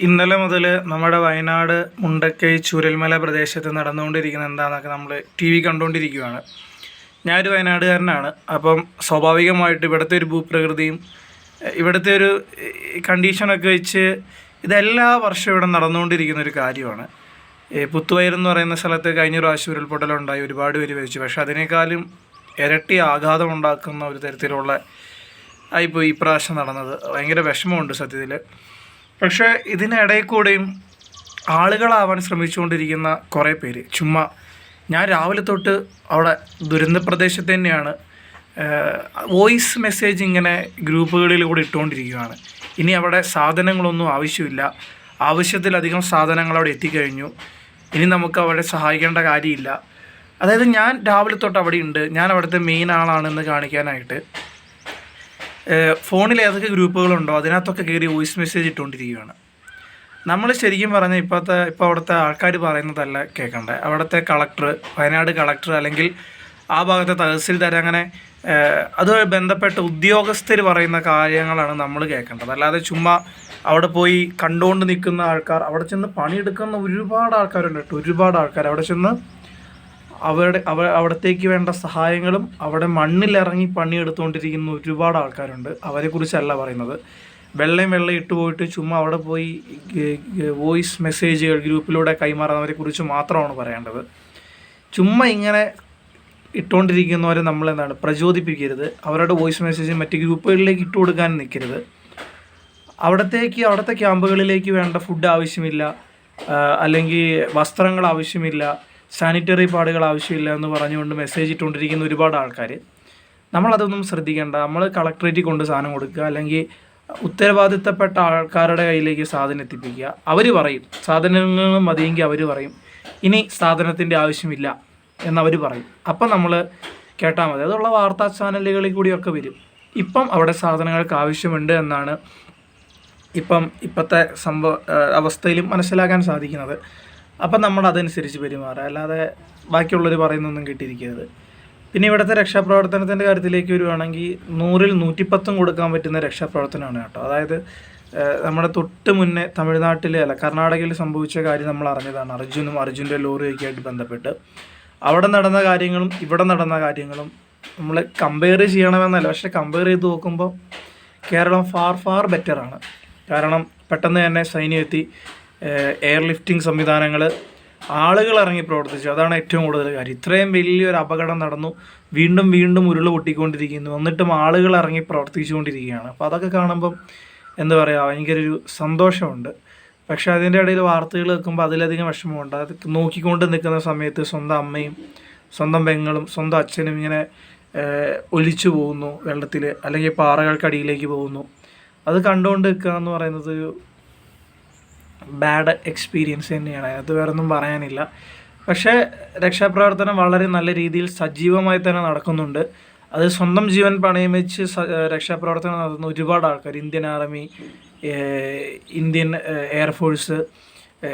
ഇന്നലെ മുതൽ നമ്മുടെ വയനാട് മുണ്ടക്കൈ ചൂരൽമല പ്രദേശത്ത് നടന്നുകൊണ്ടിരിക്കുന്ന എന്താണെന്നൊക്കെ നമ്മൾ ടി വി കണ്ടുകൊണ്ടിരിക്കുകയാണ് ഞാനൊരു വയനാടുകാരനാണ്. അപ്പം സ്വാഭാവികമായിട്ട് ഇവിടുത്തെ ഒരു ഭൂപ്രകൃതിയും ഇവിടുത്തെ ഒരു കണ്ടീഷനൊക്കെ വെച്ച് ഇതെല്ലാ വർഷവും ഇവിടെ നടന്നുകൊണ്ടിരിക്കുന്ന ഒരു കാര്യമാണ്. പുത്തുവയർ എന്ന് പറയുന്ന സ്ഥലത്ത് കഴിഞ്ഞ പ്രാവശ്യം ഉരുൾപൊട്ടലുണ്ടായി ഒരുപാട് പേര് വരിച്ചു പക്ഷേ അതിനേക്കാളും ഇരട്ടി ആഘാതം ഉണ്ടാക്കുന്ന ഒരു തരത്തിലുള്ള ആയിപ്പോയി ഈ പ്രാവശ്യം നടന്നത്. ഭയങ്കര വിഷമമുണ്ട് സത്യത്തിൽ പക്ഷേ ഇതിനിടയിൽ കൂടെയും ആളുകളാവാൻ ശ്രമിച്ചുകൊണ്ടിരിക്കുന്ന കുറേ പേര്. ചുമ്മാ ഞാൻ രാവിലെ തൊട്ട് അവിടെ ദുരന്ത പ്രദേശത്ത് തന്നെയാണ് വോയിസ് മെസ്സേജ് ഇങ്ങനെ ഗ്രൂപ്പുകളിലൂടെ ഇട്ടുകൊണ്ടിരിക്കുകയാണ്. ഇനി അവിടെ സാധനങ്ങളൊന്നും ആവശ്യമില്ല. ആവശ്യത്തിലധികം സാധനങ്ങൾ അവിടെ എത്തിക്കഴിഞ്ഞു. ഇനി നമുക്ക് അവിടെ സഹായിക്കേണ്ട കാര്യമില്ല. അതായത് ഞാൻ രാവിലെ തൊട്ട് അവിടെ ഉണ്ട് ഞാൻ അവിടുത്തെ മെയിൻ ആളാണെന്ന് കാണിക്കാനായിട്ട്. ഫോണിൽ ഏതൊക്കെ ഗ്രൂപ്പുകളുണ്ടോ അതിനകത്തൊക്കെ കയറി വോയിസ് മെസ്സേജ് ഇട്ടുകൊണ്ടിരിക്കുകയാണ്. നമ്മൾ ശരിക്കും പറഞ്ഞാൽ ഇപ്പോഴത്തെ ഇപ്പോൾ അവിടുത്തെ ആൾക്കാർ പറയുന്നതല്ല കേൾക്കണ്ടേ. അവിടുത്തെ കളക്ടർ വയനാട് കളക്ടർ അല്ലെങ്കിൽ ആ ഭാഗത്തെ തഹസിൽദാർ അങ്ങനെ അതുമായി ബന്ധപ്പെട്ട ഉദ്യോഗസ്ഥർ പറയുന്ന കാര്യങ്ങളാണ് നമ്മൾ കേൾക്കേണ്ടത്. അല്ലാതെ ചുമ്മാ അവിടെ പോയി കണ്ടുകൊണ്ട് നിൽക്കുന്ന ആൾക്കാർ അവിടെ ചെന്ന് പണിയെടുക്കുന്ന ഒരുപാട് ആൾക്കാരുണ്ട് കേട്ടോ. ഒരുപാട് ആൾക്കാർ അവിടെ ചെന്ന് അവരുടെ അവ അവിടത്തേക്ക് വേണ്ട സഹായങ്ങളും അവിടെ മണ്ണിലിറങ്ങി പണിയെടുത്തുകൊണ്ടിരിക്കുന്ന ഒരുപാട് ആൾക്കാരുണ്ട്. അവരെക്കുറിച്ചല്ല പറയുന്നത്. വെള്ളം വെള്ളം ഇട്ട് പോയിട്ട് ചുമ്മാ അവിടെ പോയി വോയിസ് മെസ്സേജുകൾ ഗ്രൂപ്പിലൂടെ കൈമാറുന്നവരെ കുറിച്ച് മാത്രമാണ് പറയേണ്ടത്. ചുമ്മാ ഇങ്ങനെ ഇട്ടുകൊണ്ടിരിക്കുന്നവരെ നമ്മൾ എന്താണ് പ്രചോദിപ്പിക്കരുത്. അവരുടെ വോയിസ് മെസ്സേജ് മറ്റ് ഗ്രൂപ്പുകളിലേക്ക് ഇട്ട് കൊടുക്കാൻ നിൽക്കരുത്. അവിടത്തേക്ക് അവിടുത്തെ ക്യാമ്പുകളിലേക്ക് വേണ്ട ഫുഡ് ആവശ്യമില്ല. അല്ലെങ്കിൽ വസ്ത്രങ്ങൾ ആവശ്യമില്ല. സാനിറ്ററി പാടുകൾ ആവശ്യമില്ല എന്ന് പറഞ്ഞുകൊണ്ട് മെസ്സേജ് ഇട്ടുകൊണ്ടിരിക്കുന്ന ഒരുപാട് ആൾക്കാർ. നമ്മളതൊന്നും ശ്രദ്ധിക്കേണ്ട. നമ്മൾ കളക്ടറേറ്റിൽ കൊണ്ട് സാധനം കൊടുക്കുക. അല്ലെങ്കിൽ ഉത്തരവാദിത്തപ്പെട്ട ആൾക്കാരുടെ കയ്യിലേക്ക് സാധനം എത്തിപ്പിക്കുക. അവർ പറയും. സാധനങ്ങൾ മതിയെങ്കിൽ അവർ പറയും. ഇനി സാധനത്തിന്റെ ആവശ്യമില്ല എന്നവർ പറയും. അപ്പം നമ്മൾ കേട്ടാൽ മതി. അതുള്ള വാർത്താ ചാനലുകളിൽ കൂടിയൊക്കെ വരും. ഇപ്പം അവിടെ സാധനങ്ങൾക്ക് ആവശ്യമുണ്ട് എന്നാണ് ഇപ്പം ഇപ്പോഴത്തെ സംഭവ അവസ്ഥയിലും മനസ്സിലാക്കാൻ സാധിക്കുന്നത്. അപ്പം നമ്മൾ അതനുസരിച്ച് പെരുമാറുക. അല്ലാതെ ബാക്കിയുള്ളവർ പറയുന്നൊന്നും കിട്ടിയിരിക്കരുത്. പിന്നെ ഇവിടുത്തെ രക്ഷാപ്രവർത്തനത്തിന്റെ കാര്യത്തിലേക്ക് വരുവാണെങ്കിൽ നൂറിൽ നൂറ്റിപ്പത്തും കൊടുക്കാൻ പറ്റുന്ന രക്ഷാപ്രവർത്തനമാണ് കേട്ടോ. അതായത് നമ്മുടെ തൊട്ട് മുന്നേ തമിഴ്നാട്ടിൽ അല്ല കർണാടകയിൽ സംഭവിച്ച കാര്യം നമ്മൾ അറിഞ്ഞതാണ്. അർജുനും അർജുന്റെ ലോറിയൊക്കെ ആയിട്ട് ബന്ധപ്പെട്ട്. അവിടെ നടന്ന കാര്യങ്ങളും ഇവിടെ നടന്ന കാര്യങ്ങളും നമ്മൾ കമ്പയർ ചെയ്യണമെന്നല്ല പക്ഷെ കമ്പയർ ചെയ്ത് നോക്കുമ്പോൾ കേരളം ഫാർ ഫാർ ബെറ്ററാണ് കാരണം പെട്ടെന്ന് തന്നെ സൈന്യം എത്തി. എയർ ലിഫ്റ്റിംഗ് സംവിധാനങ്ങൾ ആളുകൾ ഇറങ്ങി പ്രവർത്തിച്ചു. അതാണ് ഏറ്റവും കൂടുതൽ കാര്യം. ഇത്രയും വലിയൊരു അപകടം നടന്നു. വീണ്ടും വീണ്ടും ഉരുൾ പൊട്ടിക്കൊണ്ടിരിക്കുന്നു. എന്നിട്ടും ആളുകൾ ഇറങ്ങി പ്രവർത്തിച്ചുകൊണ്ടിരിക്കുകയാണ്. അപ്പോൾ അതൊക്കെ കാണുമ്പം എന്താ പറയുക ഭയങ്കര ഒരു സന്തോഷമുണ്ട്. പക്ഷേ അതിന്റെ ഇടയിൽ വാർത്തകൾ കേൾക്കുമ്പോൾ അതിലധികം വിഷമമുണ്ട്. അത് നോക്കിക്കൊണ്ട് നിൽക്കുന്ന സമയത്ത് സ്വന്തം അമ്മയും സ്വന്തം പെങ്ങളും സ്വന്തം അച്ഛനും ഇങ്ങനെ ഒലിച്ചു പോകുന്നു വെള്ളത്തിൽ അല്ലെങ്കിൽ പാറകൾക്കടിയിലേക്ക് പോകുന്നു. അത് കണ്ടുകൊണ്ട് നിൽക്കുക എന്ന് പറയുന്നത് ബാഡ് എക്സ്പീരിയൻസ് തന്നെയാണ്. അതിനകത്ത് വേറെ ഒന്നും പറയാനില്ല. പക്ഷേ രക്ഷാപ്രവർത്തനം വളരെ നല്ല രീതിയിൽ സജീവമായി തന്നെ നടക്കുന്നുണ്ട്. അത് സ്വന്തം ജീവൻ പണയം വെച്ച് രക്ഷാപ്രവർത്തനം നടത്തുന്ന ഒരുപാട് ആൾക്കാർ Indian army Indian air force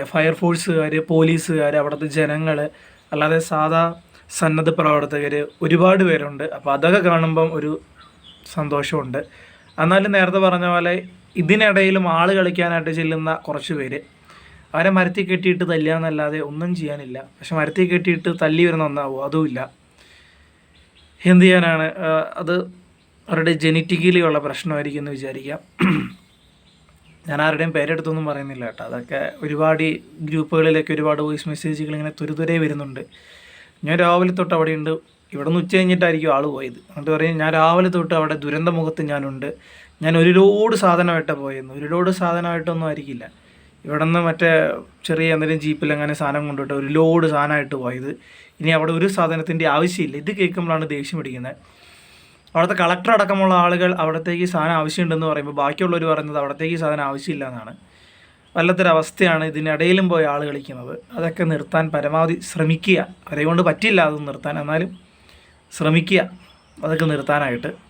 ഫയർഫോഴ്സുകാർ പോലീസുകാർ അവിടുത്തെ ജനങ്ങൾ അല്ലാതെ സാധാ സന്നദ്ധ പ്രവർത്തകർ ഒരുപാട് പേരുണ്ട്. അപ്പോൾ അതൊക്കെ കാണുമ്പം ഒരു സന്തോഷമുണ്ട്. എന്നാലും നേരത്തെ പറഞ്ഞ പോലെ ഇതിനിടയിലും ആൾ കളിക്കാനായിട്ട് ചെല്ലുന്ന കുറച്ച് പേര്. അവരെ മരത്തിൽ കെട്ടിയിട്ട് തല്ലുക എന്നല്ലാതെ ഒന്നും ചെയ്യാനില്ല. പക്ഷെ മരത്തിൽ കെട്ടിയിട്ട് തല്ലി വരുന്ന ഒന്നാവോ അതുമില്ല എന്ത് ചെയ്യാനാണ്? അത് അവരുടെ ജനറ്റിക്കലി ഉള്ള പ്രശ്നമായിരിക്കും എന്ന് വിചാരിക്കാം ഞാൻ ആരുടെയും പേരെടുത്തൊന്നും പറയുന്നില്ല കേട്ടോ. അതൊക്കെ ഒരുപാട് ഗ്രൂപ്പുകളിലൊക്കെ ഒരുപാട് വോയിസ് മെസ്സേജുകൾ ഇങ്ങനെ തുരുതുരെ വരുന്നുണ്ട്. ഞാൻ രാവിലെ തൊട്ട് അവിടെ ഉണ്ട് ഇവിടെ നിന്ന് ഉച്ച കഴിഞ്ഞിട്ടായിരിക്കും ആൾ പോയത്. എന്നിട്ട് പറയും ഞാൻ രാവിലെ തൊട്ട് അവിടെ ദുരന്ത മുഖത്ത് ഞാനുണ്ട്. ഞാൻ ഒരു ലോഡ് സാധനമായിട്ട് പോയെന്ന്. ഒരു ലോഡ് സാധനമായിട്ടൊന്നും ആയിരിക്കില്ല. ഇവിടെ നിന്ന് മറ്റേ ചെറിയ എന്തെങ്കിലും ജീപ്പിൽ അങ്ങനെ സാധനം കൊണ്ടുപോയിട്ട് ഒരു ലോഡ് സാധനമായിട്ട് പോയത്. ഇനി അവിടെ ഒരു സാധനത്തിന്റെ ആവശ്യമില്ല. ഇത് കേൾക്കുമ്പോഴാണ് ദേഷ്യം പിടിക്കുന്നത്. അവിടുത്തെ കളക്ടർ അടക്കമുള്ള ആളുകൾ അവിടത്തേക്ക് സാധനം ആവശ്യമുണ്ടെന്ന് പറയുമ്പോൾ ബാക്കിയുള്ളവർ പറയുന്നത് അവിടത്തേക്ക് സാധനം ആവശ്യമില്ല എന്നാണ്. വല്ലത്തൊരവസ്ഥയാണ് ഇതിനിടയിലും പോയി ആൾ കളിക്കുന്നത്. അതൊക്കെ നിർത്താൻ പരമാവധി ശ്രമിക്കുക. അവരെ കൊണ്ട് പറ്റില്ല അതൊന്നും നിർത്താൻ. എന്നാലും ശ്രമിക്കുക. അതൊക്കെ നിർത്താനായിട്ട്.